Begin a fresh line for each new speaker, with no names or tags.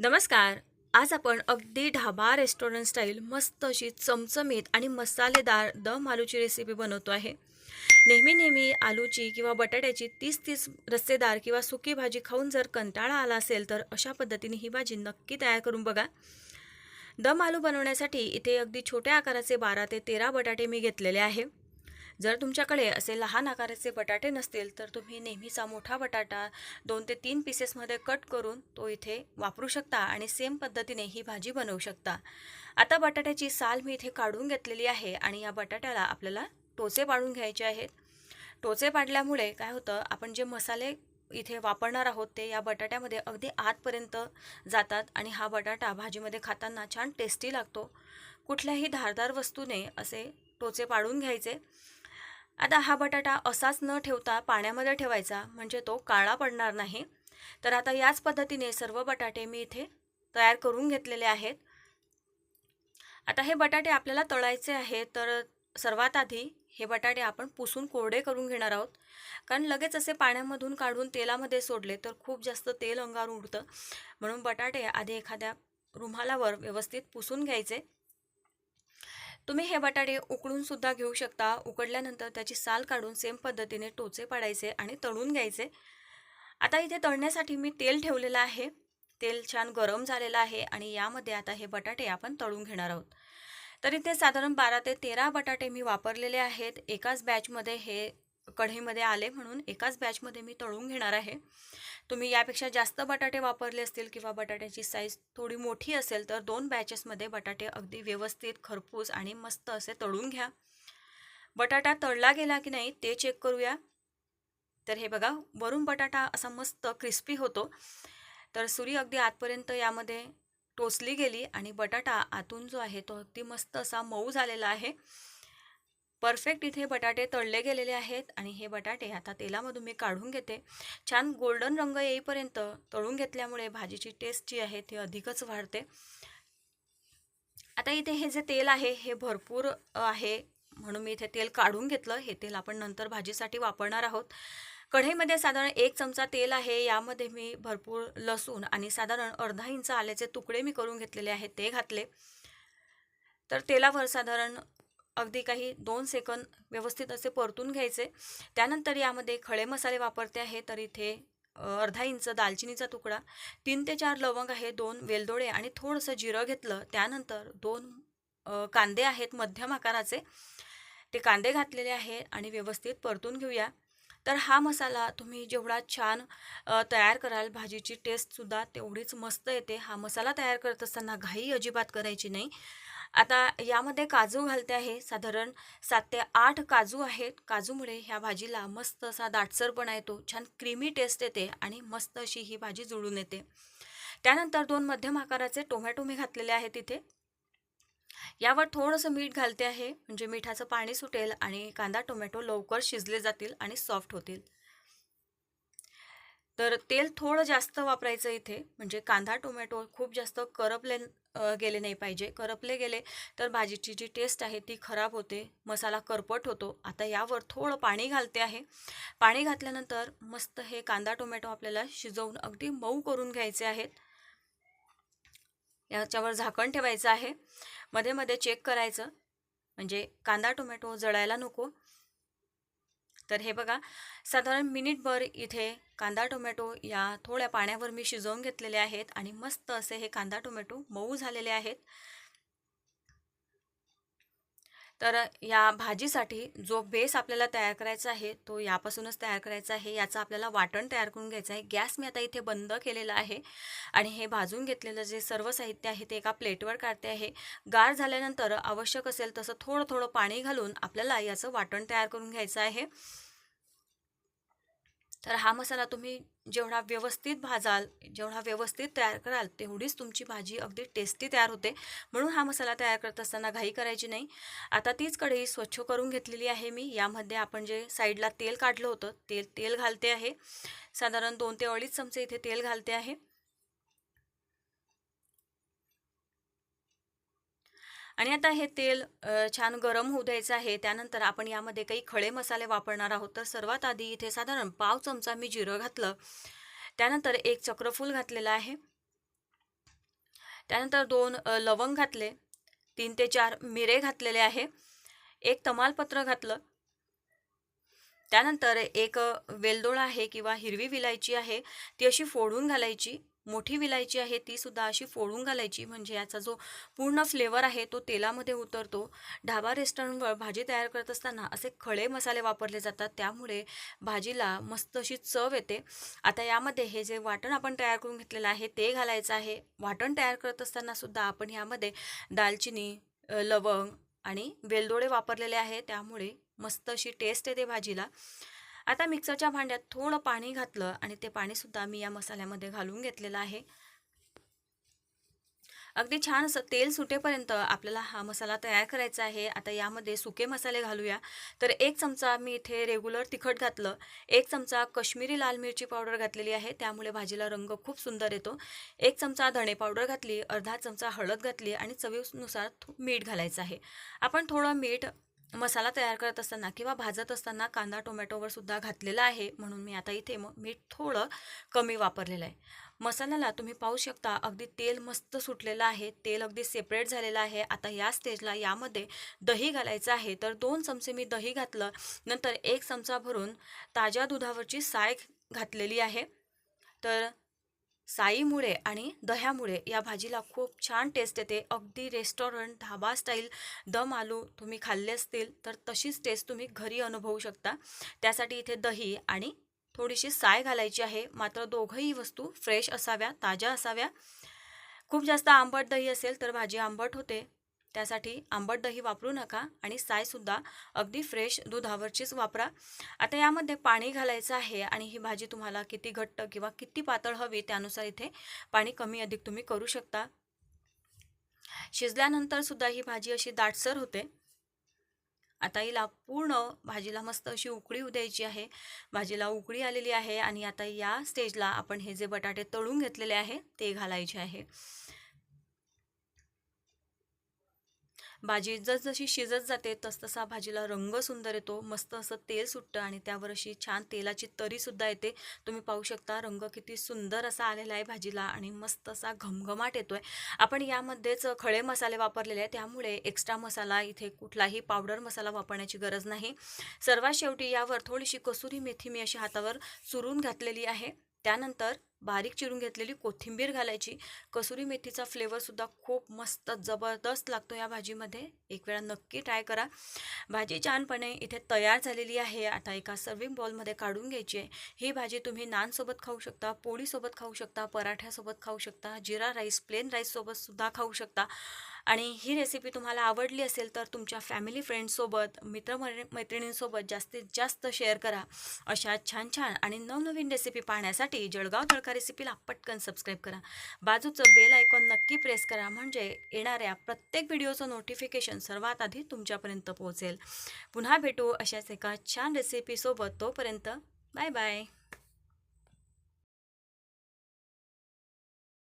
नमस्कार. आज आपण अगदी ढाबा रेस्टॉरंट स्टाईल मस्त अशी चमचमीत आणि मसालेदार दम आलूची रेसिपी बनवतो आहे. नेहमी नेहमी आलूची किंवा बटाट्याची तीस तीस रस्सेदार किंवा सुकी भाजी खाऊन जर कंटाळा आला असेल तर अशा पद्धतीने ही भाजी नक्की तयार करून बघा. दम आलू बनवण्यासाठी इथे अगदी छोट्या आकाराचे बारा ते तेरा बटाटे मी घेतलेले आहे. जर तुमच्याकडे असे लहान आकाराचे बटाटे नसतील तर तुम्ही नेहमीचा मोठा बटाटा दोन ते तीन पीसेसमध्ये कट करून तो इथे वापरू शकता आणि सेम पद्धतीने ही भाजी बनवू शकता. आता बटाट्याची साल मी इथे काढून घेतलेली आहे आणि या बटाट्याला आपल्याला टोचे पाडून घ्यायचे आहेत. टोचे पाडल्यामुळे काय होतं आपण जे मसाले इथे वापरणार आहोत ते या बटाट्यामध्ये अगदी आतपर्यंत जातात आणि हा बटाटा भाजीमध्ये खाताना छान टेस्टी लागतो. कुठल्याही धारदार वस्तूने असे टोचे पाडून घ्यायचे. आता हा बटाटा असाच न ठेवता पाण्यामध्ये ठेवायचा म्हणजे तो काळा पडणार नाही. तर आता याच पद्धतीने सर्व बटाटे मी इथे तयार करून घेतलेले आहेत. आता हे बटाटे आपल्याला तळायचे आहे तर सर्वात आधी हे बटाटे आपण पुसून कोरडे करून घेणार आहोत. कारण लगेच असे पाण्यामधून काढून तेलामध्ये सोडले तर खूप जास्त तेल अंगावर उडतं. म्हणून बटाटे आधी एखाद्या रुमालावर व्यवस्थित पुसून घ्यायचे. तुम्ही हे बटाटे उकडून सुद्धा घेऊ शकता. उकडल्यानंतर त्याची साल काढून सेम पद्धतीने टोचे पाडायचे आणि तळून घ्यायचे. आता इथे तळण्यासाठी मी तेल ठेवलेलं आहे. तेल छान गरम झालेलं आहे आणि यामध्ये आता हे बटाटे आपण तळून घेणार आहोत. तर इथे साधारण बारा ते तेरा बटाटे मी वापरलेले आहेत. एकाच बॅचमध्ये हे कढईमध्ये आले म्हणून एकाच बॅचमध्ये मी तळून घेणार आहे. तुम्ही यापेक्षा जास्त बटाटे वापरले असतील किंवा बटाट्याची साईज थोडी मोठी असेल तर दोन बॅचेसमध्ये बटाटे अगदी व्यवस्थित खरपूस आणि मस्त असे तळून घ्या. बटाटा तळला गेला की नाही ते चेक करूया. तर हे बघा वरून बटाटा असा मस्त क्रिस्पी होतो. तर सुरी अगदी आतपर्यंत यामध्ये टोचली गेली आणि बटाटा आतून जो आहे तो अगदी मस्त असा मऊ झालेला आहे. परफेक्ट इथे बटाटे तळले गेलेले आहेत आणि हे बटाटे आता तेलामधून मी काढून घेते. छान गोल्डन रंग येईपर्यंत तळून घेतल्यामुळे भाजीची टेस्ट जी आहे ती अधिकच वाढते. आता इथे हे जे तेल आहे हे भरपूर आहे. म्हणून मी इथे तेल काढून घेतलं. हे तेल आपण नंतर भाजीसाठी वापरणार आहोत. कढईमध्ये साधारण एक चमचा तेल आहे. यामध्ये मी भरपूर लसूण आणि साधारण अर्धा इंच आल्याचे तुकडे मी करून घेतलेले आहेत ते घातले. तर तेलावर साधारण अगदी काही दोन सेकंद व्यवस्थित असे परतून घ्यायचे. त्यानंतर यामध्ये खळे मसाले वापरते आहे तर इथे अर्धा इंच दालचिनीचा तुकडा तीन ते चार लवंग आहे दोन वेलदोडे आणि थोडंसं जिरं घेतलं. त्यानंतर दोन कांदे आहेत मध्यम आकाराचे. ते कांदे घातलेले आहे आणि व्यवस्थित परतून घेऊया. तर हा मसाला तुम्ही जेवढा छान तयार कराल भाजीची टेस्टसुद्धा तेवढीच मस्त येते. हा मसाला तयार करत असताना घाई अजिबात करायची नाही. आता यामध्ये काजू घालते आहे. साधारण सात ते आठ काजू आहेत. काजूमुळे ह्या भाजीला मस्त असा दाटसरपणा येतो. छान क्रीमी टेस्ट येते आणि मस्त अशी ही भाजी जुळून येते. त्यानंतर दोन मध्यम आकाराचे टोमॅटो मी घातलेले आहेत इथे. यावर थोडंसं मीठ घालते आहे. म्हणजे मिठाचं पाणी सुटेल आणि कांदा टोमॅटो लवकर शिजले जातील आणि सॉफ्ट होतील. तर तेल थोडं जास्त वापरायचं इथे. म्हणजे कांदा टोमॅटो खूप जास्त करपले गेले नाही पाहिजे. करपले गेले तर भाजीची जी टेस्ट आहे ती खराब होते. मसाला करपट होतो. आता यावर थोडं पाणी घालते आहे. पाणी घातल्यानंतर मस्त हे कांदा टोमॅटो आपल्याला शिजवून अगदी मऊ करून घ्यायचे आहेत. याच्यावर झाकण ठेवायचं आहे. मध्ये मध्ये चेक करायचं. म्हणजे कांदा टोमॅटो जळायला नको. तर हे बघा साधारण मिनिटभर इथे कांदा टोमॅटो या थोड्या पाण्यावर मी शिजवून घेतलेले आहेत आणि मस्त असे हे कांदा टोमॅटो मऊ झालेले आहेत. तर या भाजीसाठी जो बेस आपल्याला तयार करायचा आहे तो यापासूनच तयार करायचा आहे. याचं आपल्याला वाटण तयार करून घ्यायचं आहे. गॅस मी आता इथे बंद केलेला आहे आणि हे भाजून घेतलेलं जे सर्व साहित्य आहे ते एका प्लेटवर काढते आहे. गार झाल्यानंतर आवश्यक असेल तसं थोडं थोडं पाणी घालून आपल्याला याचं वाटण तयार करून घ्यायचं आहे. तर हा मसाला तुम्ही जेवढा व्यवस्थित भाजाल जेवढा व्यवस्थित तयार कराल तेवढीच तुमची भाजी अगदी टेस्टी तयार होते. म्हणून हा मसाला तयार करत असताना घाई करायची नाही. आता तीच कढई स्वच्छ करून घेतलेली आहे मी. यामध्ये आपण जे साईडला तेल काढलं होतं तेल तेल घालते आहे. साधारण दोन ते अडीच चमचे इथे तेल घालते आहे. आणि आता हे तेल छान गरम होऊ द्यायचं आहे. त्यानंतर आपण यामध्ये काही खळे मसाले वापरणार आहोत. तर सर्वात आधी इथे साधारण पाव चमचा मी जिरं घातलं. त्यानंतर एक चक्रफूल घातलेलं आहे. त्यानंतर दोन लवंग घातले. तीन ते चार मिरे घातलेले आहे. एक तमालपत्र घातलं. त्यानंतर एक वेलदोळा आहे किंवा हिरवी विलायची आहे. ती अशी फोडून घालायची. मोठी विलायची आहे ती सुद्धा अशी फोडून घालायची. म्हणजे याचा जो पूर्ण फ्लेवर आहे तो तेलामध्ये उतरतो. ढाबा रेस्टॉरंटवर भाजी तयार करत असताना असे खडे मसाले वापरले जातात. त्यामुळे भाजीला मस्त अशी चव येते. आता यामध्ये हे जे वाटण आपण तयार करून घेतलेलं आहे ते घालायचं आहे. वाटण तयार करत असताना सुद्धा आपण यामध्ये दालचिनी लवंग आणि वेलदोडे वापरलेले आहे. त्यामुळे मस्त अशी टेस्ट येते भाजीला. आता मिक्सरच्या भांड्यात थोडं पाणी घातलं आणि ते पाणीसुद्धा मी या मसाल्यामध्ये घालून घेतलेलं आहे. अगदी छान असं तेल सुटेपर्यंत आपल्याला हा मसाला तयार करायचा आहे. आता यामध्ये सुके मसाले घालूया. तर एक चमचा मी इथे रेग्युलर तिखट घातलं. एक चमचा कश्मीरी लाल मिरची पावडर घातलेली आहे. त्यामुळे भाजीला रंग खूप सुंदर येतो. एक चमचा धणे पावडर घातली अर्धा चमचा हळद घातली आणि चवीनुसार मीठ घालायचं आहे. आपण थोडं मीठ मसाला तयार करत असताना किंवा भाजत असताना कांदा टोमॅटोवर सुद्धा घातलेला आहे म्हणून मी आता इथे मग मीठ थोडं कमी वापरलेलं आहे. मसाल्याला तुम्ही पाहू शकता अगदी तेल मस्त सुटलेलं आहे. तेल अगदी सेपरेट झालेलं आहे. आता या स्टेजला यामध्ये दही घालायचं आहे. तर दोन चमचे मी दही घातलं. नंतर एक चमचा भरून ताज्या दुधावरची साय घातलेली आहे. तर साईमुळे आणि दह्यामुळे या भाजीला खूप छान टेस्ट येते. अगदी रेस्टॉरंट ढाबा स्टाईल दम आलू तुम्ही खाल्ले असतील तर तशीच टेस्ट तुम्ही घरी अनुभवू शकता. त्यासाठी इथे दही आणि थोडीशी साय घालायची आहे. मात्र दोघंही वस्तू फ्रेश असाव्या ताज्या असाव्या. खूप जास्त आंबट दही असेल तर भाजी आंबट होते. त्यासाठी आंबट दही वापरू नका आणि सायसुद्धा अगदी फ्रेश दुधावरचीच वापरा. आता यामध्ये पाणी घालायचं आहे आणि ही भाजी तुम्हाला किती घट्ट किंवा किती पातळ हवी त्यानुसार इथे पाणी कमी अधिक तुम्ही करू शकता. शिजल्यानंतर सुद्धा ही भाजी अशी दाटसर होते. आता हिला पूर्ण भाजीला मस्त अशी उकळी द्यायची आहे. भाजीला उकळी आलेली आहे आणि आता या स्टेजला आपण हे जे बटाटे तळून घेतलेले आहे ते घालायचे आहे. भाजी जसजशी शिजत जाते तसतसा भाजीला रंग सुंदर येतो. मस्त असं तेल सुटतं आणि त्यावर अशी छान तेलाची तरीसुद्धा येते. तुम्ही पाहू शकता रंग किती सुंदर असा आलेला आहे भाजीला आणि मस्त असा घमघमाट येतोय. आपण यामध्येच खडे मसाले वापरलेले आहे त्यामुळे एक्स्ट्रा मसाला इथे कुठलाही पावडर मसाला वापरण्याची गरज नाही. सर्वात शेवटी यावर थोडीशी कसुरी मेथी मी अशी हातावर चुरून घातलेली आहे. त्यानंतर बारीक चिरून घेतलेली कोथिंबीर घालायची. कसुरी मेथीचा फ्लेवरसुद्धा खूप मस्त जबरदस्त लागतो या भाजीमध्ये. एक वेळा नक्की ट्राय करा. भाजी छानपणे इथे तयार झालेली आहे. आता एका सर्विंग बॉलमध्ये काढून घ्यायची आहे. ही भाजी तुम्ही नानसोबत खाऊ शकता पोळीसोबत खाऊ शकता पराठ्यासोबत खाऊ शकता जिरा राईस प्लेन राईससोबतसुद्धा खाऊ शकता. आणि ही रेसिपी तुम्हाला आवडली असेल तर तुमच्या फॅमिली फ्रेंड्ससोबत मित्र मैत्रिणींसोबत जास्तीत जास्त शेअर करा. अशा छान छान आणि नवनवीन रेसिपी पाहण्यासाठी जळगाव तडका रेसिपीला पटकन सबस्क्राईब करा. बाजूचं बेल आयकॉन नक्की प्रेस करा म्हणजे येणाऱ्या प्रत्येक व्हिडिओचं नोटिफिकेशन सर्वात आधी तुमच्यापर्यंत पोहोचेल. पुन्हा भेटू अशाच एका छान रेसिपीसोबत तोपर्यंत बाय बाय